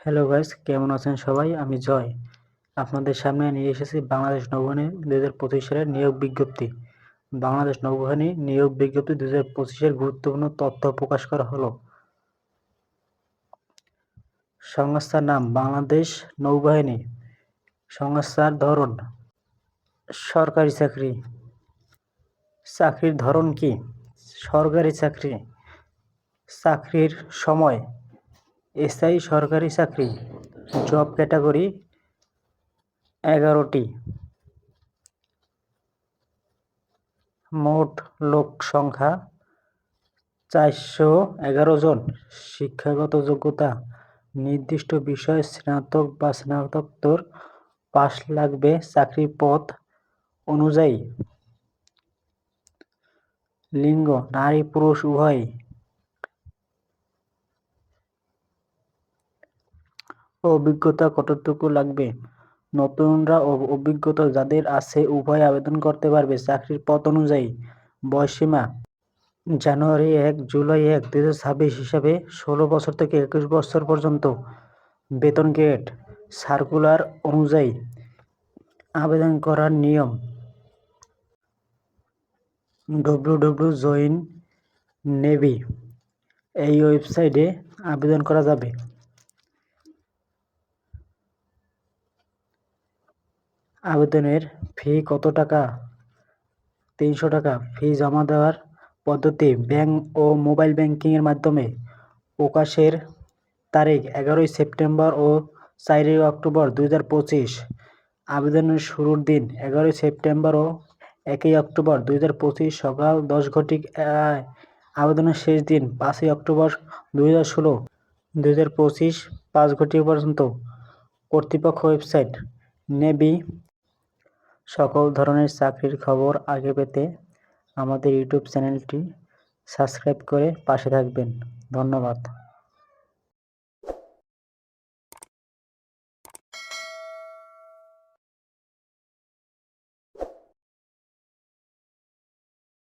Hello guys কেমন আছেন সবাই? আমি জয়। আপনাদের সামনে নিয়ে এসেছি বাংলাদেশ নৌবাহিনী দু হাজার পঁচিশ সালের নিয়োগ বিজ্ঞপ্তি। বাংলাদেশ নৌবাহিনী নিয়োগ বিজ্ঞপ্তি দু হাজার পঁচিশের গুরুত্বপূর্ণ তথ্য প্রকাশ করা হলো। সংস্থার নাম, বাংলাদেশ নৌবাহিনী। সংস্থার ধরন, সরকারি চাকরি। চাকরির ধরন কি? সরকারি চাকরি। চাকরির সময় স্থায়ী সরকারি চাকরি জব ক্যাটাগরি এগারোটি। মোট লোক সংখ্যা চারশো এগারো জন। শিক্ষাগত যোগ্যতা, নির্দিষ্ট বিষয়ে স্নাতক বা স্নাতকোত্তর পাশ লাগবে চাকরি পদ অনুযায়ী। লিঙ্গ, নারী, পুরুষ উভয় অভিজ্ঞতা কতটুকু লাগবে? নতুনরা অভিজ্ঞতা যাদের আছে, উভয় আবেদন করতে পারবে চাকরির পথ অনুযায়ী। বয়সীমা? জানুয়ারি এক, জুলাই এক দু ছাব্বিশ হিসাবে ষোলো বছর থেকে একুশ বছর পর্যন্ত। বেতন গ্রেড? সার্কুলার অনুযায়ী আবেদন করার নিয়ম। ডব্লু ডব্লু জয়েন নেভি এই ওয়েবসাইটে আবেদন করা যাবে। আবেদনের ফি কত টাকা? তিনশো টাকা। ফি জমা দেওয়ার পদ্ধতি ব্যাংক ও মোবাইল ব্যাংকিংয়ের মাধ্যমে প্রকাশের তারিখ এগারোই সেপ্টেম্বর ও চারই অক্টোবর দুই হাজার পঁচিশ। আবেদনের শুরুর দিন এগারোই সেপ্টেম্বর ও একই অক্টোবর দুই হাজার পঁচিশ সকাল দশ ঘটিকায় আবেদনের শেষ দিন পাঁচই অক্টোবর দুই হাজার ষোলো, দুই হাজার পঁচিশ পাঁচ ঘটিকা পর্যন্ত। কর্তৃপক্ষ ওয়েবসাইট নেবি সকল ধরনের চাকরির খবর আগে পেতে আমাদের ইউটিউব চ্যানেলটি সাবস্ক্রাইব করে পাশে থাকবেন। ধন্যবাদ।